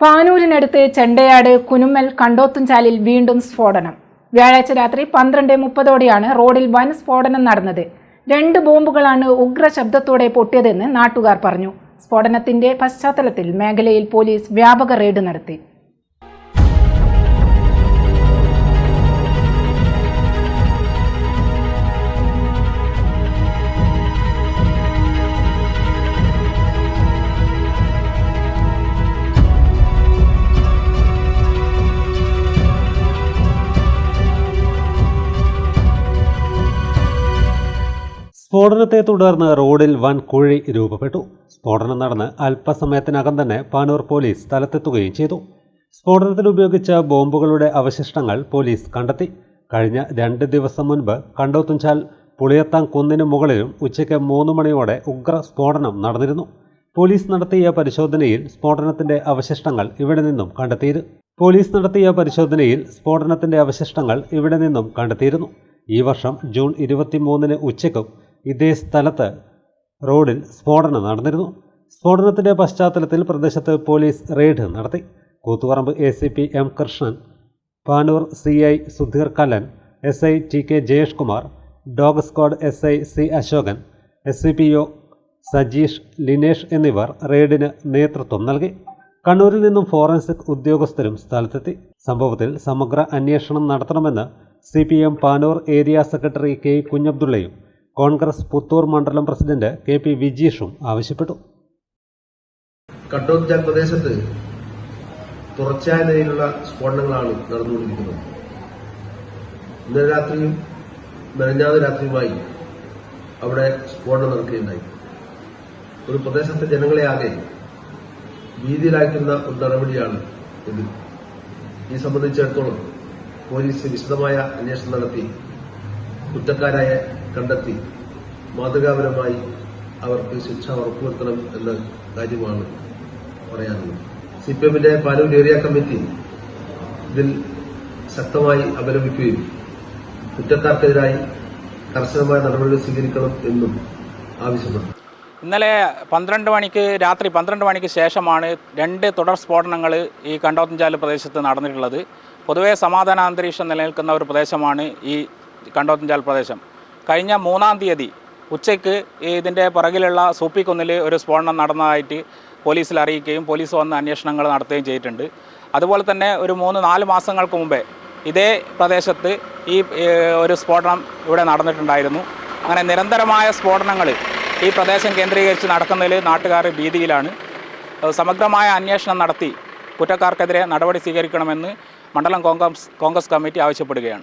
പാനൂരിനടുത്ത് ചെണ്ടയാട് കുനുമ്മൽ കണ്ടോത്തുംചാലിൽ വീണ്ടും സ്ഫോടനം. വ്യാഴാഴ്ച രാത്രി പന്ത്രണ്ട് മുപ്പതോടെയാണ് റോഡിൽ വൻ സ്ഫോടനം നടന്നത്. രണ്ട് ബോംബുകളാണ് ഉഗ്ര ശബ്ദത്തോടെ പൊട്ടിയതെന്ന് നാട്ടുകാർ പറഞ്ഞു. സ്ഫോടനത്തിന്റെ പശ്ചാത്തലത്തിൽ മേഖലയിൽ പോലീസ് വ്യാപക റെയ്ഡ് നടത്തി. സ്ഫോടനത്തെ തുടർന്ന് റോഡിൽ വൻ കുഴി രൂപപ്പെട്ടു. സ്ഫോടനം നടന്ന് അല്പസമയത്തിനകം തന്നെ പാനൂർ പോലീസ് സ്ഥലത്തെത്തുകയും ചെയ്തു. സ്ഫോടനത്തിൽ ഉപയോഗിച്ച ബോംബുകളുടെ അവശിഷ്ടങ്ങൾ പോലീസ് കണ്ടെത്തി. കഴിഞ്ഞ രണ്ട് ദിവസം മുൻപ് കണ്ടോത്തുംചാൽ പുളിയത്താം കുന്നിന് മുകളിലും ഉച്ചയ്ക്ക് മൂന്ന് മണിയോടെ ഉഗ്ര സ്ഫോടനം നടന്നിരുന്നു. പോലീസ് നടത്തിയ പരിശോധനയിൽ സ്ഫോടനത്തിന്റെ അവശിഷ്ടങ്ങൾ ഇവിടെ നിന്നും കണ്ടെത്തിയിരുന്നു പോലീസ് നടത്തിയ പരിശോധനയിൽ സ്ഫോടനത്തിന്റെ അവശിഷ്ടങ്ങൾ ഇവിടെ നിന്നും കണ്ടെത്തിയിരുന്നു. ഈ വർഷം ജൂൺ ഇരുപത്തിമൂന്നിന് ഉച്ചയ്ക്കും ഇതേ സ്ഥലത്ത് റോഡിൽ സ്ഫോടനം നടന്നിരുന്നു. സ്ഫോടനത്തിന്റെ പശ്ചാത്തലത്തിൽ പ്രദേശത്ത് പോലീസ് റെയ്ഡ് നടത്തി. Koothuparamba A C P M Krishnan Panoor C I Sudheer Kallan S I T K Jayesh Kumar dog squad S I C Ashokan S C P O Sajeesh Lineesh എന്നിവർ റെയ്ഡിന് നേതൃത്വം നൽകി. കണ്ണൂരിൽ നിന്നും forensic ഉദ്യോഗസ്ഥരും സ്ഥലത്തെത്തി. സംഭവത്തിൽ സമഗ്ര അന്വേഷണം നടത്തണമെന്ന് C P M Panoor area secretary K കുഞ്ഞബ്ദുള്ളയും Congress Puthur മണ്ഡലം പ്രസിഡന്റ് കെ പി വിജീഷും ആവശ്യപ്പെട്ടു. കട്ടോത്ജാൽ പ്രദേശത്ത് തുടർച്ചയായ നിലയിലുള്ള സ്ഫോടനങ്ങളാണ് നടന്നുകൊണ്ടിരിക്കുന്നത്. ഇന്നലെ രാത്രിയും മെനഞ്ഞാത് രാത്രിയുമായി അവിടെ സ്ഫോടനം നടക്കുകയുണ്ടായി. ഒരു പ്രദേശത്തെ ജനങ്ങളെ ആകെ ഭീതിയിലാക്കുന്ന ഒരു നടപടിയാണ് ഇത്. ഈ സംബന്ധിച്ചിടത്തോളം പോലീസ് വിശദമായ അന്വേഷണം നടത്തി കുറ്റക്കാരായ കണ്ടെത്തി മാതൃകാപരമായി അവർക്ക് ശിക്ഷ ഉറപ്പുവരുത്തണം എന്ന കാര്യമാണ് പറയാനുള്ളത്. സി പി എമ്മിന്റെ പാലൂർ ഏരിയ കമ്മിറ്റി ഇതിൽ ശക്തമായി അപലപിക്കുകയും കുറ്റക്കാർക്കെതിരായി കർശനമായ നടപടികൾ സ്വീകരിക്കണം എന്നും ആവശ്യപ്പെട്ടു. ഇന്നലെ പന്ത്രണ്ട് മണിക്ക് രാത്രി പന്ത്രണ്ട് മണിക്ക് ശേഷമാണ് രണ്ട് തുടർ സ്ഫോടനങ്ങൾ ഈ കണ്ടോത്തഞ്ചാൽ പ്രദേശത്ത് നടന്നിട്ടുള്ളത്. പൊതുവേ സമാധാന അന്തരീക്ഷം നിലനിൽക്കുന്ന ഒരു പ്രദേശമാണ് ഈ കണ്ടോത്തഞ്ചാൽ പ്രദേശം. കഴിഞ്ഞ മൂന്നാം തീയതി ഉച്ചയ്ക്ക് ഇതിന്റെ പുറകിലുള്ള സൂപ്പിക്കുന്നിൽ ഒരു സ്ഫോടനം നടന്നതായിട്ട് പോലീസിൽ അറിയിക്കുകയും പോലീസ് വന്ന് അന്വേഷണങ്ങൾ നടത്തുകയും ചെയ്തിട്ടുണ്ട്. അതുപോലെ തന്നെ ഒരു മൂന്ന് നാല് മാസങ്ങൾക്ക് മുമ്പേ ഇതേ പ്രദേശത്ത് ഈ ഒരു സ്ഫോടനം ഇവിടെ നടന്നിട്ടുണ്ടായിരുന്നു. അങ്ങനെ നിരന്തരമായ സ്ഫോടനങ്ങൾ ഈ പ്രദേശം കേന്ദ്രീകരിച്ച് നടക്കുന്നതിൽ നാട്ടുകാർ ഭീതിയിലാണ്. സമഗ്രമായ അന്വേഷണം നടത്തി കുറ്റക്കാർക്കെതിരെ നടപടി സ്വീകരിക്കണമെന്ന് മണ്ഡലം കോൺഗ്രസ് കോൺഗ്രസ് കമ്മിറ്റി ആവശ്യപ്പെടുകയാണ്.